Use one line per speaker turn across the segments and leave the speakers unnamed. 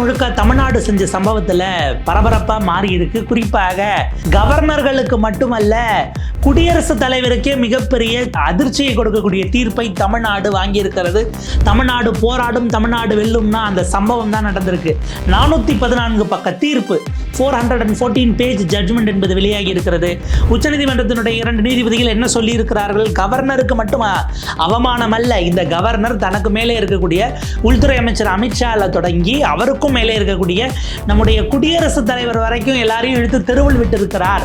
முழுக்க தமிழ்நாடு செஞ்ச சம்பவத்துல பரபரப்பா மாறி இருக்கு குறிப்பாக கவர்னர்களுக்கு மட்டுமல்ல குடியரசுத் தலைவருக்கே மிகப்பெரிய அதிர்ச்சியை கொடுக்கக்கூடிய தீர்ப்பை தமிழ்நாடு வாங்கியிருக்கிறது. தமிழ்நாடு போராடும் தமிழ்நாடு வெல்லும்னா அந்த சம்பவம் தான் நடந்திருக்கு. நானூற்றி பதினான்கு பக்க தீர்ப்பு four hundred and fourteen page judgment என்பது வெளியாகி இருக்கிறது உச்சநீதிமன்றத்தினுடைய இரண்டு நீதிபதிகள் என்ன சொல்லியிருக்கிறார்கள்? கவர்னருக்கு மட்டும் அவமானம் அல்ல இந்த கவர்னர் தனக்கு மேலே இருக்கக்கூடிய உள்துறை அமைச்சர் அமித்ஷாவில் தொடங்கி அவருக்கும் மிகவும் மேலே இருக்கக்கூடிய நம்முடைய குடியரசுத் தலைவர் வரைக்கும் எல்லாரையும் இழுத்து தெருவில் விட்டிருக்கிறார்.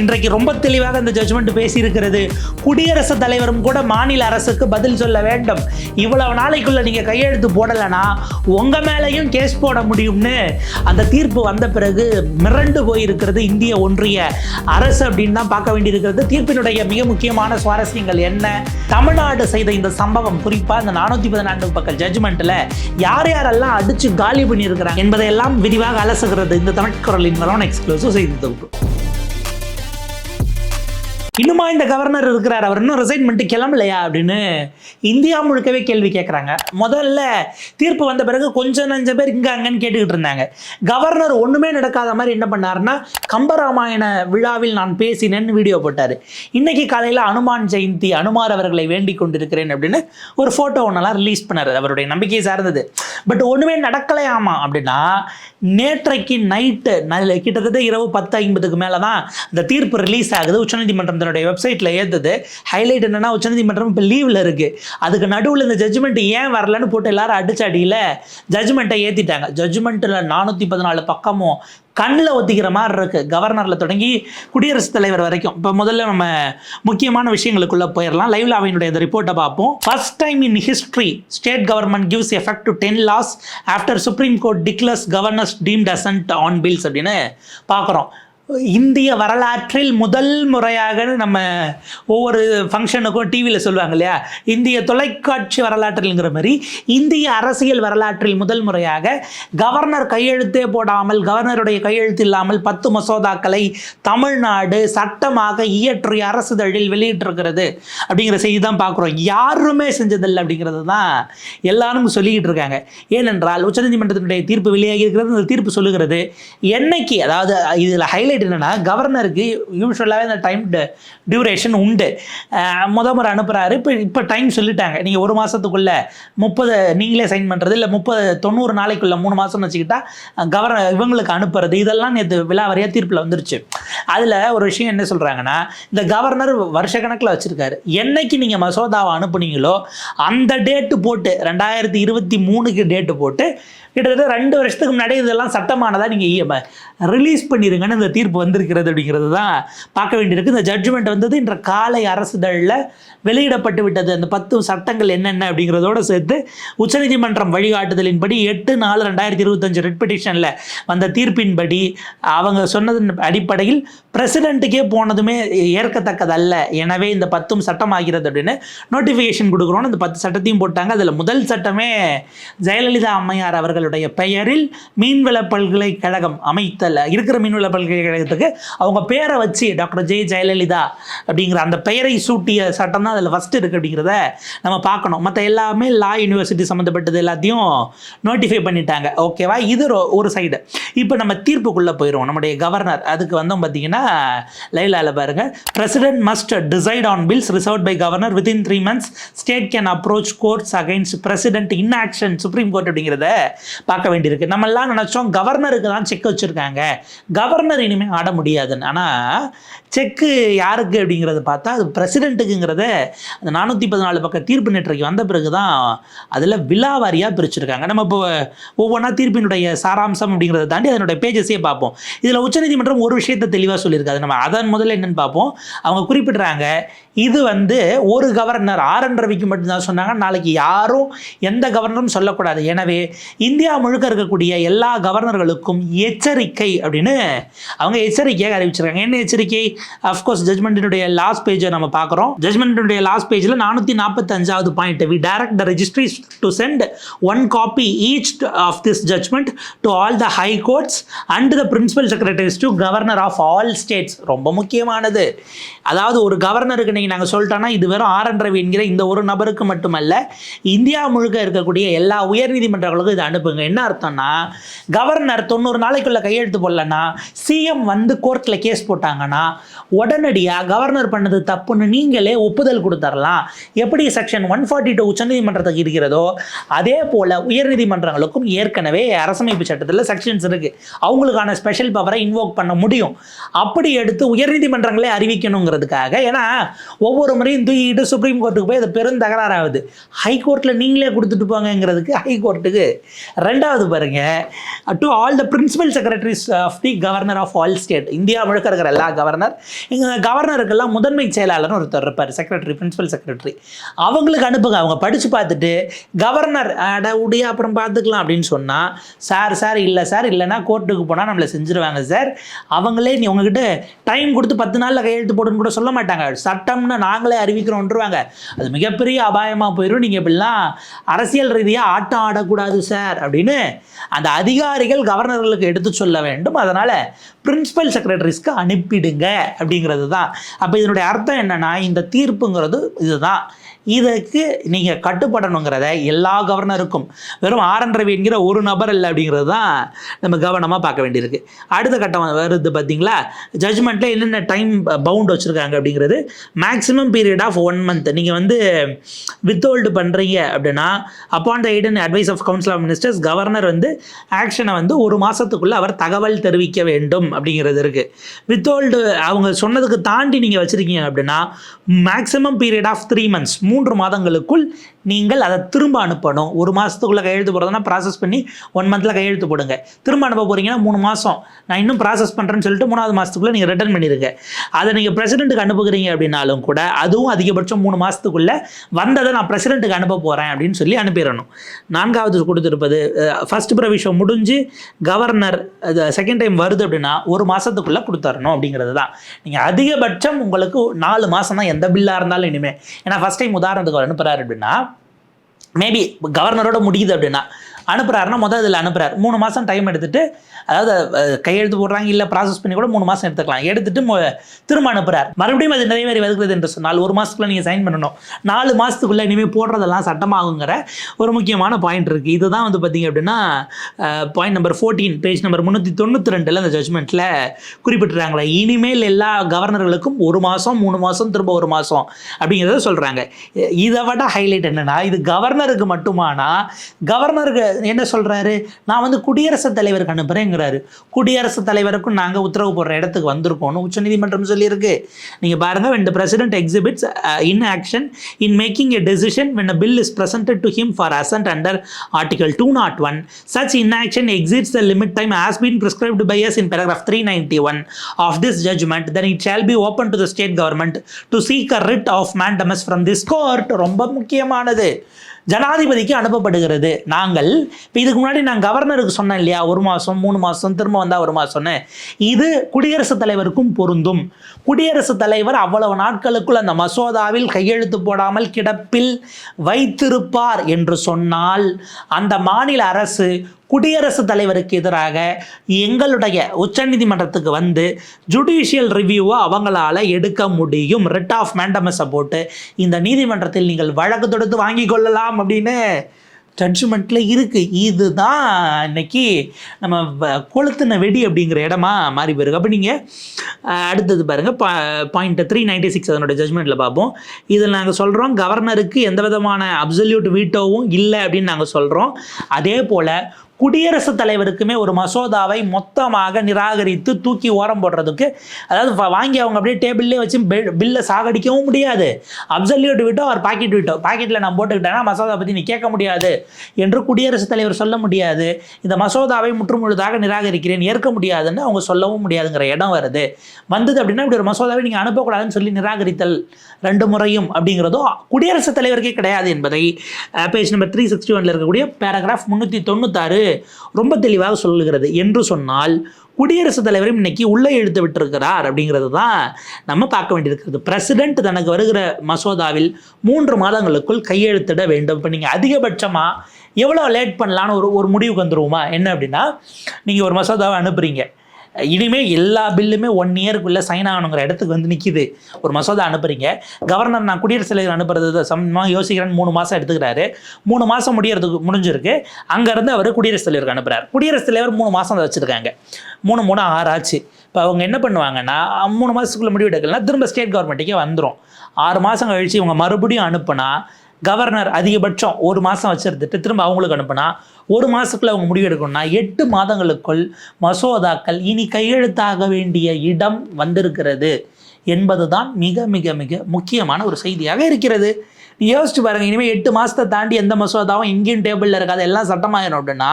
இன்றைக்கு ரொம்ப தெளிவாக இந்த ஜட்ஜ்மெண்ட் பேசியிருக்கிறது. குடியரசுத் தலைவரும் கூட மாநில அரசுக்கு பதில் சொல்ல வேண்டும். இவ்வளவு நாளைக்குள்ள நீங்க கையெழுத்து போடலைன்னா உங்க மேலையும் கேஸ் போட முடியும்னு அந்த தீர்ப்பு வந்த பிறகு மிரண்டு போயிருக்கிறது இந்திய ஒன்றிய அரசு அப்படின்னு தான் பார்க்க வேண்டியிருக்கிறது. தீர்ப்பினுடைய மிக முக்கியமான சுவாரஸ்யங்கள் என்ன? தமிழ்நாடு செய்த இந்த சம்பவம் குறிப்பாக இந்த நானூற்றி பதினான்கு பக்கம் ஜட்ஜ்மெண்ட்டில் யார் யாரெல்லாம் அடித்து காலி பண்ணியிருக்கிறாங்க என்பதையெல்லாம் விரிவாக அலசுகிறது இந்த தமிழ் குரலின் மரோன் எக்ஸ்க்ளூசிவ் செய்தி தொகுப்பு. இன்னுமா இந்த கவர்னர் இருக்கிறார்? அவர் இன்னும் ரிசைன் பண்ணிட்டு கிளம்பலையா அப்படின்னு இந்தியா முழுக்கவே கேள்வி கேட்குறாங்க முதல்ல தீர்ப்பு வந்த பிறகு கொஞ்சம் நஞ்ச பேர் இங்கே அங்கன்னு கேட்டுக்கிட்டு இருந்தாங்க. கவர்னர் ஒன்றுமே நடக்காத மாதிரி என்ன பண்ணாருன்னா கம்பராமாயண விழாவில் நான் பேசினேன்னு வீடியோ போட்டார். இன்னைக்கு காலையில் அனுமான் ஜெயந்தி அனுமார் அவர்களை வேண்டிக் கொண்டிருக்கிறேன் அப்படின்னு ஒரு ஃபோட்டோ ஒன்றெல்லாம் ரிலீஸ் பண்ணார். அவருடைய நம்பிக்கை சார்ந்தது. பட் ஒன்றுமே நடக்கலையாமா அப்படின்னா நேற்றைக்கு நைட்டு கிட்டத்தட்ட இரவு பத்து ஐம்பதுக்கு மேலே தான் இந்த தீர்ப்பு ரிலீஸ் ஆகுது. உச்சநீதிமன்றம் தன்னுடைய வெப்சைட்டில் ஏற்றுது ஹைலைட் என்னென்னா உச்சநீதிமன்றம் இப்போ லீவில் இருக்குது அதுக்கு நடுவில் இந்த ஜட்ஜ்மெண்ட் ஏன் வரலன்னு போட்டு எல்லாரும் அடிச்சடியில் ஜட்ஜ்மெண்ட்டை ஏற்றிட்டாங்க ஜட்ஜ்மெண்ட்டில் நானூற்றி பதினாலு பக்கமும் கண்ணில் ஒத்திக்கிற மாதிரி இருக்குது கவர்னரில் தொடங்கி குடியரசுத் தலைவர் வரைக்கும். இப்போ முதல்ல நம்ம முக்கியமான விஷயங்களுக்குள்ள போயிடலாம். லைவ்ல அவையினுடைய இந்த ரிப்போர்ட்டை பார்ப்போம். First time in history state government gives effect to ten laws after Supreme Court declares governors deemed assent on bills அப்படின்னு பார்க்குறோம். இந்திய வரலாற்றில் முதல் முறையாக நம்ம ஒவ்வொரு ஃபங்க்ஷனுக்கும் டிவியில் சொல்லுவாங்க இல்லையா இந்திய தொலைக்காட்சி வரலாற்றில்ங்கிற மாதிரி இந்திய அரசியல் வரலாற்றில் முதல் முறையாக கவர்னர் கையெழுத்தே போடாமல் கவர்னருடைய கையெழுத்து இல்லாமல் பத்து மசோதாக்களை தமிழ்நாடு சட்டமாக இயற்றிய அரசுதழில் வெளியிட்டிருக்கிறது அப்படிங்கிற செய்தி தான் பார்க்குறோம். யாருமே செஞ்சதில்லை அப்படிங்கிறது தான் எல்லாரும் சொல்லிக்கிட்டு இருக்காங்க. ஏனென்றால் உச்சநீதிமன்றத்தினுடைய தீர்ப்பு வெளியாகி இருக்கிறது. அந்த தீர்ப்பு சொல்லுகிறது என்னைக்கு அதாவது இதில் ஹைலைட் என்னன்னா கவர்னருக்கு யூஸ்வலாகவே இந்த டைம் டியூரேஷன் உண்டு. முத முறை அனுப்புகிறாரு இப்போ இப்போ டைம் சொல்லிட்டாங்க. நீங்கள் ஒரு மாதத்துக்குள்ளே முப்பது நீங்களே சைன் பண்ணுறது இல்லை முப்பது தொண்ணூறு நாளைக்குள்ளே மூணு மாதம்னு வச்சுக்கிட்டா கவர்னர் இவங்களுக்கு அனுப்புறது இதெல்லாம் நேற்று விழாவரியாக தீர்ப்பில் வந்துருச்சு. அதில் ஒரு விஷயம் என்ன சொல்கிறாங்கன்னா இந்த கவர்னர் வருஷ கணக்கில் வச்சுருக்காரு. என்னைக்கு நீங்கள் மசோதாவை அனுப்புனீங்களோ அந்த டேட்டு போட்டு ரெண்டாயிரத்தி இருபத்தி மூணுக்கு டேட்டு போட்டு கிட்டத்தட்ட ரெண்டு வருஷத்துக்கு முன்னாடி இதெல்லாம் சட்டமானதாக நீங்கள் ரிலீஸ் பண்ணிடுங்கன்னு இந்த தீர்ப்பு வந்திருக்கிறது அப்படிங்கிறது தான் பார்க்க வேண்டியிருக்கு. இந்த ஜட்ஜ்மெண்ட் வந்தது இன்ற காலை அரசுதழில் வெளியிடப்பட்டு விட்டது. அந்த பத்து சட்டங்கள் என்னென்ன அப்படிங்கிறதோட சேர்த்து உச்சநீதிமன்றம் வழிகாட்டுதலின்படி எட்டு நாலு ரெண்டாயிரத்தி இருபத்தஞ்சு ரெட் பெட்டிஷனில் வந்த தீர்ப்பின்படி அவங்க சொன்னதன் அடிப்படையில் பிரசிடெண்ட்டுக்கே போனதுமே ஏற்கத்தக்கதல்ல. எனவே இந்த பத்தும் சட்டம் ஆகிறது அப்படின்னு நோட்டிஃபிகேஷன் கொடுக்குறோன்னு இந்த பத்து சட்டத்தையும் போட்டாங்க. அதில் முதல் சட்டமே ஜெயலலிதா அம்மையார் அவர்கள் அவர்களுடைய பெயரில் மீன்வள பல்கலைக்கழகம் அமைத்தல். இருக்கிற மீன்வள பல்கலைக்கழகத்துக்கு அவங்க பேரை வச்சு டாக்டர் ஜெய ஜெயலலிதா அப்படிங்கிற அந்த பெயரை சூட்டிய சட்டம் தான் அதில் ஃபஸ்ட்டு இருக்குது அப்படிங்கிறத நம்ம பார்க்கணும். மற்ற எல்லாமே லா யூனிவர்சிட்டி சம்மந்தப்பட்டது எல்லாத்தையும் நோட்டிஃபை பண்ணிட்டாங்க. ஓகேவா இது ஒரு- ஒரு சைடு இப்போ நம்ம தீர்ப்புக்குள்ளே போயிடுவோம் நம்முடைய கவர்னர் அதுக்கு வந்தோம் பார்த்தீங்கன்னா லைலால பாருங்க. President must decide on bills reserve by governor within three months state can approach courts against president in action supreme court அப்படிங்கிறத பார்க்க வேண்டியிருக்கு. நம்ம எல்லாம் நினச்சோம் கவர்னருக்கு தான் செக் வச்சுருக்காங்க. கவர்னர் இனிமேல் ஆட முடியாதுன்னு. ஆனால் செக்கு யாருக்கு அப்படிங்கிறத பார்த்தா அது பிரசிடெண்ட்டுக்குங்கிறத அந்த நானூற்றி பதினாலு பக்கம் தீர்ப்பு நேற்றைக்கு வந்த பிறகு தான் அதில் விழாவாரியாக பிரிச்சிருக்காங்க. நம்ம இப்போ ஒவ்வொன்றா தீர்ப்பினுடைய சாராம்சம் அப்படிங்கிறத தாண்டி அதனுடைய பேஜஸே பார்ப்போம். இதில் உச்சநீதிமன்றம் ஒரு விஷயத்தை தெளிவாக சொல்லியிருக்காது. நம்ம அதன் முதல்ல என்னென்னு பார்ப்போம். அவங்க குறிப்பிடுறாங்க இது வந்து ஒரு கவர்னர் ஆர் என் ரவிக்கு மட்டும்தான் சொன்னாங்க. நாளைக்கு யாரும் எந்த கவர்னரும் சொல்லக்கூடாது. எனவே இந்தியா முழுக்க இருக்கக்கூடிய எல்லா கவர்னர்களுக்கும் எச்சரிக்கை அப்படின்னு அவங்க எச்சரிக்கையாக அறிவிச்சிருக்காங்க. என்ன எச்சரிக்கை? அஃப்கோர்ஸ் ஜட்மெண்ட்டினுடைய லாஸ்ட் பேஜை நம்ம பார்க்குறோம். ஜட்மெண்ட்டினுடைய லாஸ்ட் பேஜில் நானூற்றி நாற்பத்தஞ்சாவது point we direct the registries to send one copy each of this judgment to all the high courts and the principal secretaries to governor of all states ரொம்ப முக்கியமானது. அதாவது ஒரு கவர்னருக்கு நீங்கள் நாங்கள் சொல்லிட்டோன்னா இது வெறும் ஆர் என் ரவி என்கிற இந்த ஒரு நபருக்கு மட்டுமல்ல இந்தியா முழுக்க இருக்கக்கூடிய எல்லா உயர்நீதிமன்றங்களுக்கும் இதை அனுப்புங்க. என்ன அர்த்தம்னா கவர்னர் தொண்ணூறு நாளைக்குள்ள கையெழுத்து போடலன்னா சிஎம் வந்து கோர்ட்டில் கேஸ் போட்டாங்கன்னா உடனடியாக கவர்னர் பண்ணது தப்புன்னு நீங்களே ஒப்புதல் கொடுத்துடலாம் எப்படி செக்ஷன் ஒன் ஃபார்ட்டி டூ உச்சநீதிமன்றத்துக்கு இருக்கிறதோ அதே போல் உயர்நீதிமன்றங்களுக்கும் ஏற்கனவே அரசமைப்பு சட்டத்தில் செக்ஷன்ஸ் இருக்குது அவங்களுக்கான ஸ்பெஷல் பவரை இன்வோக் பண்ண முடியும். அப்படி எடுத்து உயர்நீதிமன்றங்களே அறிவிக்கணுங்கிறதுக்காக ஏன்னா ஒவ்வொரு முறையும் தூக்கிட்டு சுப்ரீம் கோர்ட்டுக்கு போய் அது பெரும் தகராறாகுது. ஹை கோர்ட்டில் நீங்களே கொடுத்துட்டு போங்கங்கிறதுக்கு ஹை கோர்ட்டுக்கு ரெண்டாவது பாருங்க to all the principal secretaries of the governor of all state India முழுக்க இருக்கிற எல்லா கவர்னர் இங்கே கவர்னருக்கெல்லாம் முதன்மை செயலாளர்னு ஒருத்தர் இருப்பார் செக்ரட்டரி பிரின்சிபல் செக்ரட்டரி அவங்களுக்கு அனுப்புங்க அவங்க படித்து பார்த்துட்டு கவர்னர் அட உடைய அப்புறம் பார்த்துக்கலாம் அப்படின்னு சொன்னால் சார் சார் இல்லை சார் இல்லைன்னா கோர்ட்டுக்கு போனால் நம்மளை செஞ்சுருவாங்க சார். அவங்களே நீ உங்ககிட்ட டைம் கொடுத்து பத்து நாளில் கையெழுத்து போடுன்னு கூட சொல்ல மாட்டாங்க. சட்டம்னு நாங்களே அறிவிக்கிறோன்றுவாங்க. அது மிகப்பெரிய அபாயமாக போயிடும் நீங்கள் இப்படிலாம் அரசியல் ரீதியாக ஆட்டம் ஆடக்கூடாது சார். அப்படின்னு அந்த அதிகாரிகள் கவர்னர்களுக்கு எடுத்து சொல்ல வேண்டும். அதனால் பிரின்சிபல் செக்ரட்டரிஸ்க்கு அனுப்பிடுங்க அப்படிங்கிறது தான் அப்போ இதனுடைய அர்த்தம் என்னென்னா இந்த தீர்ப்புங்கிறது இதுதான். இதுக்கு நீங்கள் கட்டுப்படணுங்கிறத எல்லா கவர்னருக்கும் வெறும் ஆர் என் ரவி என்கிற ஒரு நபர் இல்லை அப்படிங்கிறது தான் நம்ம கவனமாக பார்க்க வேண்டியிருக்கு. அடுத்த கட்டம் வருது பார்த்தீங்களா ஜட்ஜ்மெண்ட்டில் என்னென்ன டைம் பவுண்ட் வச்சுருக்காங்க அப்படிங்கிறது maximum period of one month நீங்கள் வந்து வித்ஹோல்டு பண்ணுறீங்க அப்படின்னா upon the aid and advice of council of ministers governor வந்து ஆக்ஷனை வந்து ஒரு மாதத்துக்குள்ளே அவர் தகவல் தெரிவிக்க வேண்டும் அப்படிங்கிறது இருக்குது வித்ஹோல்டு அவங்க சொன்னதுக்கு தாண்டி நீங்கள் வச்சுருக்கீங்க அப்படின்னா maximum period of three months மூன்று மாதங்களுக்குள் நீங்கள் அதை திரும்ப அனுப்பணும். ஒரு மாதத்துக்குள்ளே கையெழுத்து போடுறதுனா ப்ராசஸ் பண்ணி ஒன் மந்தில் கையெழுத்து போடுங்க. திரும்ப அனுப்ப போகிறீங்கன்னா மூணு மாதம் நான் இன்னும் ப்ராசஸ் பண்ணுறேன்னு சொல்லிட்டு மூணாவது மாதத்துக்குள்ளே நீங்கள் ரிட்டர்ன் பண்ணிடுங்க. அதை நீங்கள் பிரசிடென்ட்டுக்கு அனுப்புகிறீங்க அப்படின்னாலும் கூட அதுவும் அதிகபட்சம் மூணு மாதத்துக்குள்ளே வந்ததை நான் பிரசிடென்ட்டுக்கு அனுப்ப போகிறேன் அப்படின்னு சொல்லி அனுப்பிடணும். நான்காவது கொடுத்துருப்பது ஃபஸ்ட் ப்ரவிஷம் முடிஞ்சு கவர்னர் செகண்ட் டைம் வருது அப்படின்னா ஒரு மாதத்துக்குள்ளே கொடுத்துடணும் அப்படிங்கிறது தான். நீங்கள் அதிகபட்சம் உங்களுக்கு நாலு மாதம் தான் எந்த பில்லாக இருந்தாலும் இனிமேல் ஏன்னா ஃபஸ்ட் டைம் உதாரணத்துக்கு அனுப்புகிறாரு அப்படின்னா மேபி கவர்னரோட முடியுது அப்படின்னா அனுப்புகிறாருன்னா முதல் இதில் அனுப்புகிறார் மூணு மாதம் டைம் எடுத்துகிட்டு அதாவது கையெழுத்து போடுறாங்க இல்லை ப்ராசஸ் பண்ணி கூட மூணு மாதம் எடுத்துக்கலாம். எடுத்துட்டு திரும்ப அனுப்புகிறார் மறுபடியும் அது நிறைவேறி வருகிறது என்று சொன்னால் ஒரு மாதத்துக்குள்ளே நீங்கள் சைன் பண்ணணும். நாலு மாதத்துக்குள்ளே இனிமேல் போடுறதெல்லாம் சட்டமாகுங்கிற ஒரு முக்கியமான பாயிண்ட் இருக்குது இதுதான் வந்து பார்த்தீங்க அப்படின்னா point number fourteen page number முந்நூற்றி தொண்ணூற்றி ரெண்டில் அந்த ஜட்மெண்ட்டில் குறிப்பிட்டுறாங்களே இனிமேல் எல்லா கவர்னர்களுக்கும் ஒரு மாதம் மூணு மாதம் திரும்ப ஒரு மாதம் அப்படிங்கிறத சொல்கிறாங்க இதை விட ஹைலைட் என்னென்னா இது கவர்னருக்கு மட்டுமானா கவர்னருக்கு என்ன சொல்கிறாரு நான் வந்து குடியரசுத் தலைவருக்கு அனுப்புகிறேங்கிறாரு குடியரசுத் தலைவருக்கும் நாங்கள் உத்தரவு போடுற இடத்துக்கு வந்திருக்கோம்னு உச்சநீதிமன்றம் சொல்லியிருக்கு நீங்கள் பாருங்கள் when the president exhibits inaction in making a decision when a bill is presented to him for assent under article two naught one such in inaction exits the limit time has been prescribed by us in paragraph three ninety one of this judgment then it shall be open to the state government to seek a writ of mandamus from this court ரொம்ப முக்கியமானது ஜனாதிபதிக்கு அனுப்பப்படுகிறது. நாங்கள் இப்போ இதுக்கு முன்னாடி நான் கவர்னருக்கு சொன்னேன் இல்லையா ஒரு மாதம் மூணு மாதம் திரும்ப வந்தால் ஒரு மாதம்னு இது குடியரசுத் தலைவருக்கும் பொருந்தும். குடியரசுத் தலைவர் அவ்வளவு நாட்களுக்குள் அந்த மசோதாவில் கையெழுத்து போடாமல் கிடப்பில் வைத்திருப்பார் என்று சொன்னால் அந்த மாநில அரசு குடியரசுத் தலைவருக்கு எதிராக எங்களுடைய உச்சநீதிமன்றத்துக்கு வந்து ஜுடிஷியல் ரிவ்யூவை அவங்களால எடுக்க முடியும். ரிட் ஆஃப் மேண்டமஸை போட்டு இந்த நீதிமன்றத்தில் நீங்கள் வழக்கு தொடுத்து வாங்கி கொள்ளலாம் அப்படின்னு ஜட்ஜ்மெண்ட்டில் இருக்குது இதுதான் இன்னைக்கு நம்ம வ- கொளுத்துன வெடி அப்படிங்கிற இடமா மாறி போயிருக்கு. அப்போ நீங்கள் அடுத்தது பாருங்கள் பா பாயிண்ட் த்ரீ நைன்டி சிக்ஸ் அதனுடைய ஜட்ஜ்மெண்ட்டில் பார்ப்போம். இதில் நாங்கள் சொல்கிறோம் கவர்னருக்கு எந்த விதமான அப்சல்யூட் வீட்டோவும் இல்லை அப்படின்னு நாங்கள் சொல்கிறோம் அதே போல் குடியரசுத் தலைவருக்குமே ஒரு மசோதாவை மொத்தமாக நிராகரித்து தூக்கி ஓரம் போடுறதுக்கு அதாவது வாங்கி அவங்க அப்படியே டேபிள்லேயே வச்சு பில்லை சாகடிக்கவும் முடியாது. அப்சல்யூட் விட்டோ அவர் பாக்கெட் விட்டோ. பாக்கெட்டில் நான் போட்டுக்கிட்டேன்னா மசோதா பற்றி நீ கேட்க முடியாது என்று குடியரசுத் தலைவர் சொல்ல முடியாது. இந்த மசோதாவை முற்றுமுழுதாக நிராகரிக்கிறேன் ஏற்க முடியாதுன்னு அவங்க சொல்லவும் முடியாதுங்கிற இடம் வருது. வந்தது அப்படின்னா இப்படி ஒரு மசோதாவை நீங்கள் அனுப்பக்கூடாதுன்னு சொல்லி நிராகரித்தல் ரெண்டு முறையும் அப்படிங்கிறதும் குடியரசுத் தலைவருக்கே கிடையாது என்பதை பேஜ் நம்பர் த்ரீ சிக்ஸ்டி ஒனில் இருக்கக்கூடிய பேராகிராஃப் முந்நூற்றி தொண்ணூத்தாறு ரொம்ப தெளிவாக சொல்லுகிறது. என்று சொன்னால் குடியரசுத் தலைவரும் இன்னைக்கு உள்ளே இழுத்து விட்டிருக்கிறார் அப்படிங்கிறது தான் நம்ம பார்க்க வேண்டியிருக்கிறது. பிரசிடென்ட் தனக்கு வருகிற மசோதாவில் மூன்று மாதங்களுக்குள் கையெழுத்திட வேண்டும். இப்போ நீங்கள் அதிகபட்சமாக எவ்வளோ லேட் பண்ணலான்னு ஒரு ஒரு முடிவுக்கு வந்துருவோமா? என்ன அப்படின்னா நீங்கள் ஒரு மசோதாவை அனுப்புறீங்க. இனிமே எல்லா பில்லுமே ஒன் இயருக்குள்ளே சைன் ஆகணுங்கிற இடத்துக்கு வந்து நிற்கிது ஒரு மசோதா அனுப்புறீங்க. கவர்னர் நான் குடியரசுத் தலைவர் அனுப்புறது சமமாக யோசிக்கிறேன்னு மூணு மாதம் எடுத்துக்கிறாரு. மூணு மாதம் முடியறதுக்கு முடிஞ்சிருக்கு. அங்கேருந்து அவர் குடியரசுத் தலைவருக்கு அனுப்புகிறார் குடியரசுத் தலைவர் மூணு மாதம் வச்சுருக்காங்க. மூணு மூணு ஆறு ஆச்சு இப்போ அவங்க என்ன பண்ணுவாங்கன்னா மூணு மாதத்துக்குள்ளே முடிவு எடுக்கலன்னா திரும்ப ஸ்டேட் கவர்மெண்ட்டுக்கே வந்துடும் ஆறு மாதம் கழித்து இவங்க மறுபடியும் அனுப்புனா கவர்னர் அதிகபட்சம் ஒரு மாதம் வச்சிருந்துட்டு திரும்ப அவங்களுக்கு அனுப்புனா ஒரு மாதத்துக்குள்ள அவங்க முடிவு எடுக்கணும்னா எட்டு மாதங்களுக்குள் மசோதாக்கள் இனி கையெழுத்தாக வேண்டிய இடம் வந்திருக்கிறது என்பது தான் மிக மிக மிக முக்கியமான ஒரு செய்தியாக இருக்கிறது. யோசிச்சு பாருங்க இனிமேல் எட்டு மாதத்தை தாண்டி எந்த மசோதாவும் எங்கேயும் டேபிளில் இருக்காது எல்லாம் சட்டமாயிரும் அப்படின்னா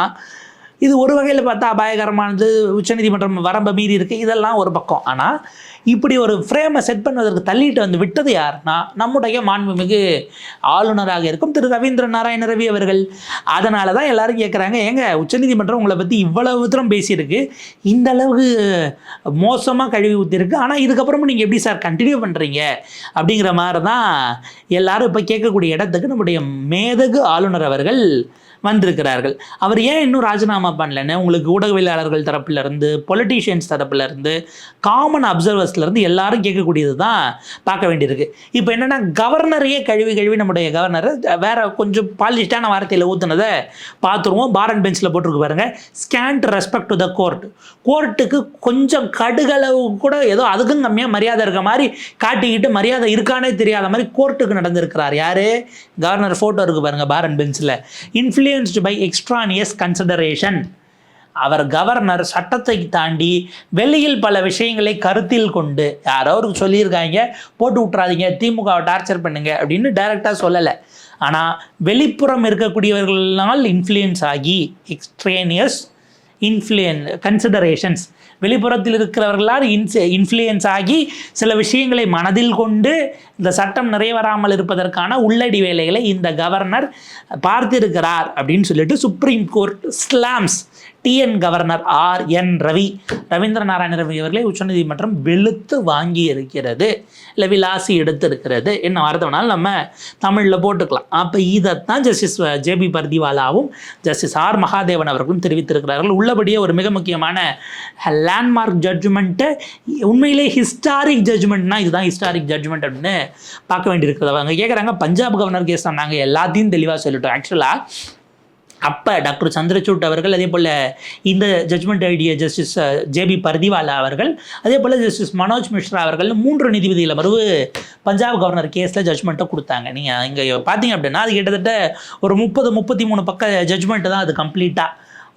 இது ஒரு வகையில் பார்த்தா அபாயகரமானது உச்சநீதிமன்றம் வரம்பை மீறி இருக்குது இதெல்லாம் ஒரு பக்கம். ஆனால் இப்படி ஒரு ஃப்ரேமை செட் பண்ணுவதற்கு தள்ளிட்டு வந்து விட்டது யாருன்னா நம்முடைய மாண்புமிகு ஆளுநராக இருக்கும் திரு ரவீந்திர நாராயண ரவி அவர்கள். அதனால தான் எல்லாரும் கேட்குறாங்க ஏங்க உச்சநீதிமன்றம் உங்களை பற்றி இவ்வளவு தூரம் பேசியிருக்கு. இந்த அளவுக்கு மோசமாக கழுவி ஊற்றிருக்கு ஆனால் இதுக்கப்புறமும் நீங்கள் எப்படி சார் கண்டினியூ பண்ணுறீங்க அப்படிங்கிற மாதிரி தான் எல்லாரும் இப்போ கேட்கக்கூடிய இடத்துக்கு நம்முடைய மேதகு ஆளுநர் அவர்கள் வந்திருக்கிறார்கள். அவர் ஏன் இன்னும் ராஜினாமா பண்ணலன்னு உங்களுக்கு ஊடகவியலாளர்கள் தரப்புலேருந்து பொலிட்டீஷியன்ஸ் தரப்புலேருந்து காமன் அப்சர்வர்ஸ்லேருந்து எல்லாரும் கேட்கக்கூடியது தான் பார்க்க வேண்டியிருக்கு. இப்போ என்னென்னா கவர்னரையே கழுவி கழுவி நம்முடைய கவர்னர் வேற கொஞ்சம் பாலிஷ்டான வார்த்தையில் ஊற்றுனதை பார்த்துருவோம். பார் அண்ட் பெஞ்சில் போட்டிருக்கு பாருங்கள் scant respect to the court கோர்ட்டுக்கு கொஞ்சம் கடுகளவு கூட ஏதோ அதுக்கும் கம்மியாக மரியாதை இருக்க மாதிரி காட்டிக்கிட்டு மரியாதை இருக்கானே தெரியாத மாதிரி கோர்ட்டுக்கு நடந்திருக்கிறார். யார்? கவர்னர் ஃபோட்டோ இருக்குது பாருங்க பார் அண்ட் பெஞ்சில் இன்ஃப்ளூயன்ஸ்டு பை எக்ஸ்ட்ரானியஸ் கன்சிடரேஷன் அவர் கவர்னர் சட்டத்தை தாண்டி வெளியில் பல விஷயங்களை கருத்தில் கொண்டு யாரோ ஒரு சொல்லியிருக்காங்க போட்டு விட்றாதீங்க திமுகவை டார்ச்சர் பண்ணுங்க அப்படின்னு டைரெக்டாக சொல்லலை. ஆனால் வெளிப்புறம் இருக்கக்கூடியவர்களால் இன்ஃப்ளூயன்ஸ் ஆகி எக்ஸ்ட்ரேனியஸ் இன்ஃப்ளூயன் கன்சிடரேஷன்ஸ் வெளிப்புறத்தில் இருக்கிறவர்களால் இன்ஸ் இன்ஃப்ளூயன்ஸ் ஆகி சில விஷயங்களை மனதில் கொண்டு இந்த சட்டம் நிறைவேறாமல் இருப்பதற்கான உள்ளடி வேலைகளை இந்த கவர்னர் பார்த்திருக்கிறார் அப்படின்னு சொல்லிட்டு supreme court slams TN governor R N Ravi Ravindra Narayana Ravi அவர்களை உச்சநீதிமன்றம் வெளுத்து வாங்கி இருக்கிறது இல்லை விலாசி எடுத்திருக்கிறது. என்ன வார்த்தை வேணாலும் நம்ம தமிழில் போட்டுக்கலாம். அப்போ இதைத்தான் ஜஸ்டிஸ் ஜேபி பர்திவாலாவும் ஜஸ்டிஸ் ஆர் மகாதேவன் அவர்களும் தெரிவித்திருக்கிறார்கள். உள்ளபடியே ஒரு மிக முக்கியமான லேண்ட்மார்க் ஜட்ஜ்மெண்ட்டு உண்மையிலே ஹிஸ்டாரிக் ஜட்ஜ்மெண்ட்னா இதுதான் ஹிஸ்டாரிக் ஜட்ஜ்மெண்ட் அப்படின்னு பார்க்க வேண்டியிருக்கிறது அவங்க கேட்குறாங்க பஞ்சாப் கவர்னர் கேஸ் தான். நாங்கள் எல்லாத்தையும் தெளிவாக சொல்லிட்டோம். ஆக்சுவலாக அப்போ டாக்டர் சந்திரசூட் அவர்கள் அதே போல் இந்த ஜட்மெண்ட் ஐடிய ஜஸ்டிஸ் ஜேபி பர்திவாலா அவர்கள் அதே போல் ஜஸ்டிஸ் மனோஜ் மிஸ்ரா அவர்கள் மூன்று நீதிபதிகள் மறுவு பஞ்சாப் கவர்னர் கேஸில் ஜட்மெண்ட்டை கொடுத்தாங்க. நீங்கள் இங்கே பார்த்தீங்க அப்படின்னா அது கிட்டத்தட்ட ஒரு முப்பது முப்பத்தி மூணு பக்க ஜட்மெண்ட்டு தான் அது கம்ப்ளீட்டாக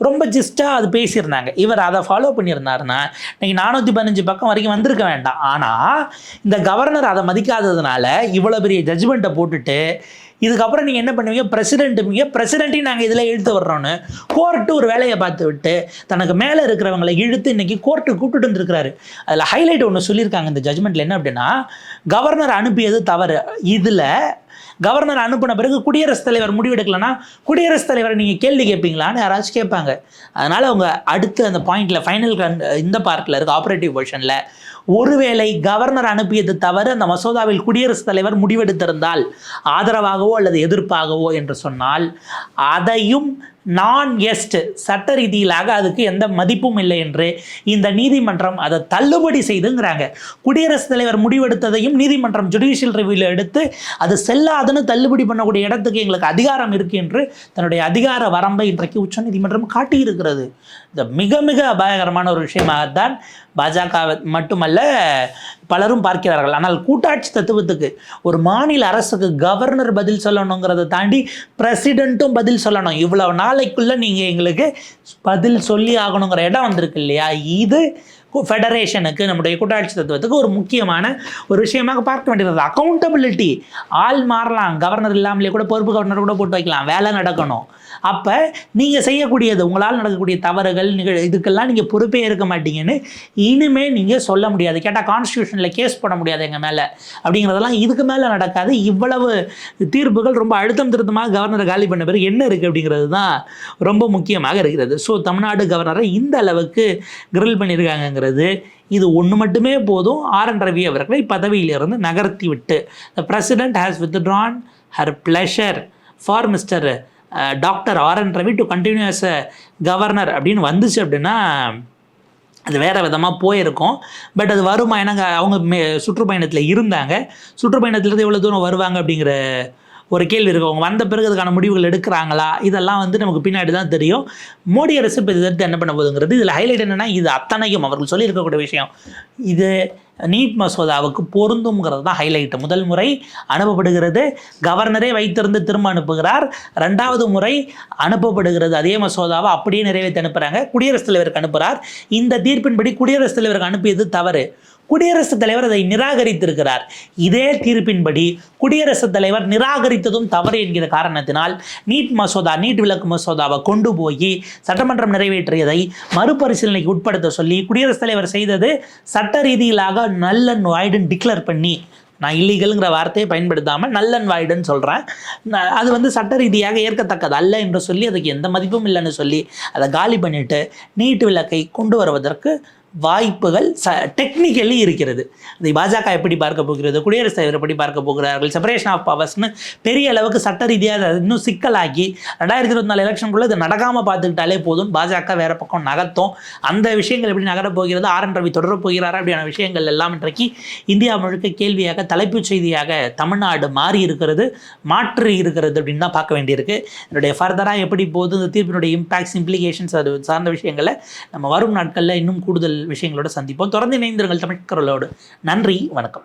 ரொம்ப ஜிஸ்ட்டாக அது பேசியிருந்தாங்க. இவர் அதை ஃபாலோ பண்ணியிருந்தாருன்னா இன்னைக்கு நானூற்றி பதினஞ்சு பக்கம் வரைக்கும் வந்திருக்க வேண்டாம். ஆனால் இந்த கவர்னர் அதை மதிக்காததுனால இவ்வளோ பெரிய ஜட்ஜ்மெண்ட்டை போட்டுட்டு இதுக்கப்புறம் நீங்கள் என்ன பண்ணுவீங்க? பிரசிடென்ட்டுங்க பிரசிடென்ட்டையும் நாங்கள் இதில் இழுத்து வர்றோன்னு கோர்ட்டு ஒரு வேலையை பார்த்து விட்டு தனக்கு மேலே இருக்கிறவங்களை இழுத்து இன்னைக்கு கோர்ட்டு கூப்பிட்டு வந்திருக்கிறாரு. அதில் ஹைலைட் ஒன்று சொல்லியிருக்காங்க இந்த ஜட்மெண்ட்டில் என்ன அப்படின்னா கவர்னர் அனுப்பியது தவறு. இதில் கவர்னர் அனுப்பின பிறகு குடியரசுத் தலைவர் முடிவெடுக்கலன்னா குடியரசுத் தலைவரை நீங்கள் கேள்வி கேட்பீங்களான்னு யாராச்சும் கேட்பாங்க. அதனால் அவங்க அடுத்து அந்த பாயிண்டில் ஃபைனல் இந்த பார்ட்டில் இருக்க ஆப்ரேட்டிவ் பொசிஷனில் ஒருவேளை கவர்னர் அனுப்பியது தவிர அந்த மசோதாவில் குடியரசுத் தலைவர் முடிவெடுத்திருந்தால் ஆதரவாகவோ அல்லது எதிர்ப்பாகவோ என்று சொன்னால் அதையும் நான் எஸ்ட் சட்ட ரீதியிலாக அதுக்கு எந்த மதிப்பும் இல்லை என்று இந்த நீதிமன்றம் அதை தள்ளுபடி செய்துங்கிறாங்க. குடியரசுத் தலைவர் முடிவெடுத்ததையும் நீதிமன்றம் ஜுடிஷியல் ரிவியூல எடுத்து அது செல்லாதுன்னு தள்ளுபடி பண்ணக்கூடிய இடத்துக்கு எங்களுக்கு அதிகாரம் இருக்கு என்று தன்னுடைய அதிகார வரம்பை இன்றைக்கு உச்சநீதிமன்றம் காட்டியிருக்கிறது. இந்த மிக மிக அபாயகரமான ஒரு விஷயமாகத்தான் பாஜக மட்டுமல்ல பலரும் பார்க்கிறார்கள். ஆனால் கூட்டாட்சி தத்துவத்துக்கு ஒரு மாநில அரசுக்கு கவர்னர் பதில் சொல்லணுங்கிறத தாண்டி பிரசிடென்ட்டும் பதில் சொல்லணும். இவ்வளவு நாளைக்குள்ளே நீங்கள் எங்களுக்கு பதில் சொல்லி ஆகணுங்கிற இடம் வந்திருக்கு இல்லையா? இது ஃபெடரேஷனுக்கு நம்முடைய கூட்டாட்சி தத்துவத்துக்கு ஒரு முக்கியமான ஒரு விஷயமாக பார்க்க வேண்டியது. அக்கௌண்டபிலிட்டி ஆள் மாறலாம். கவர்னர் இல்லாமலே கூட பொறுப்பு கவர்னர் கூட போட்டு வைக்கலாம். வேலை நடக்கணும். அப்போ நீங்கள் செய்யக்கூடியது உங்களால் நடக்கக்கூடிய தவறுகள் நிகழ் இதுக்கெல்லாம் நீங்கள் பொறுப்பே இருக்க மாட்டீங்கன்னு இனிமேல் நீங்கள் சொல்ல முடியாது. கேட்டால் கான்ஸ்டியூஷனில் கேஸ் போட முடியாது எங்கள் மேலே. அப்படிங்கிறதெல்லாம் இதுக்கு மேலே நடக்காது. இவ்வளவு தீர்ப்புகள் ரொம்ப அழுத்தம் திருத்தமாக கவர்னரை காலி பண்ண பிறகு என்ன இருக்குது அப்படிங்கிறது தான் ரொம்ப முக்கியமாக இருக்கிறது. ஸோ தமிழ்நாடு கவர்னரை இந்த அளவுக்கு கிரில் பண்ணியிருக்காங்கங்கிறது இது ஒன்று மட்டுமே போதும். ஆர். என். ரவி அவர்களை பதவியிலிருந்து நகர்த்தி விட்டு the president has withdrawn her pleasure for mister doctor R N Ravi to continue a governor அப்படின்னு வந்துச்சு அப்படின்னா அது வேறு விதமாக போயிருக்கும். பட் அது வருமா? ஏன்னா அவங்க மே சுற்றுப்பயணத்தில் இருந்தாங்க. சுற்றுப்பயணத்துலேருந்து எவ்வளோ தூரம் வருவாங்க அப்படிங்கிற ஒரு கேள்வி இருக்கு. அவங்க வந்த பிறகு அதுக்கான முடிவுகள் எடுக்கிறாங்களா? இதெல்லாம் வந்து நமக்கு பின்னாடி தான் தெரியும். மோடி அரசு இப்போ இதை என்ன பண்ண போகுதுங்கிறது இதில் ஹைலைட் என்னென்னா இது அத்தனையும் அவர்கள் சொல்லியிருக்கக்கூடிய விஷயம். இது நீட் மசோதாவுக்கு பொருந்துங்கிறது தான் ஹைலைட்டு முதல் முறை அனுப்பப்படுகிறது. கவர்னரே வைத்திருந்து திரும்ப அனுப்புகிறார். ரெண்டாவது முறை அனுப்பப்படுகிறது. அதே மசோதாவை அப்படியே நிறைவேற்றி அனுப்புகிறாங்க குடியரசுத் தலைவருக்கு அனுப்புகிறார் இந்த தீர்ப்பின்படி குடியரசுத் தலைவருக்கு அனுப்பியது தவறு. குடியரசுத் தலைவர் அதை நிராகரித்திருக்கிறார். இதே தீர்ப்பின்படி குடியரசுத் தலைவர் நிராகரித்ததும் தவறு என்கிற காரணத்தினால் நீட் மசோதா நீட் விளக்கு மசோதாவை கொண்டு போய் சட்டமன்றம் நிறைவேற்றியதை மறுபரிசீலனைக்கு உட்படுத்த சொல்லி குடியரசுத் தலைவர் செய்தது சட்ட ரீதியிலாக நல்ல வாய்டுன்னு டிக்ளேர் பண்ணி நான் இல்லீகலுங்கிற வார்த்தையை பயன்படுத்தாமல் நல்லன் வாய்டுன்னு சொல்கிறேன் அது வந்து சட்ட ரீதியாக ஏற்கத்தக்கது அல்ல என்று சொல்லி அதுக்கு எந்த மதிப்பும் இல்லைன்னு சொல்லி அதை காலி பண்ணிட்டு நீட்டு விளக்கை கொண்டு வருவதற்கு வாய்ப்புகள் ச டெக்னிக்கலி இருக்கிறது. இதை பாஜக எப்படி பார்க்க போகிறது குடியரசுத் தலைவர் எப்படி பார்க்க போகிறார்கள் செப்பரேஷன் ஆஃப் பவர்ஸ்னு பெரிய அளவுக்கு சட்ட ரீதியாக அதை இன்னும் சிக்கலாக்கி ரெண்டாயிரத்தி இருபத்தி நாலு எலெக்ஷனுக்குள்ளே இது நடக்காமல் பார்த்துக்கிட்டாலே போதும். பாஜக வேறு பக்கம் நகர்த்தும். அந்த விஷயங்கள் எப்படி நகரப் போகிறது ஆர் என் ரவி தொடரப் போகிறாரா அப்படியான விஷயங்கள் எல்லாம் இன்றைக்கு இந்தியா முழுக்க கேள்வியாக தலைப்புச் செய்தியாக தமிழ்நாடு மாறி இருக்கிறது மாற்றி இருக்கிறது அப்படின்னு தான் பார்க்க வேண்டியிருக்கு. என்னுடைய ஃபர்தராக எப்படி போகுது இந்த தீர்ப்பினுடைய இம்பாக்ட்ஸ் இம்ப்ளிகேஷன்ஸ் அது சார்ந்த விஷயங்களை நம்ம வரும் நாட்களில் இன்னும் கூடுதல் விஷயங்களோட சந்திப்போம். தொடர்ந்து இணைந்திருங்கள் தமிழ்கரலோடு நன்றி வணக்கம்.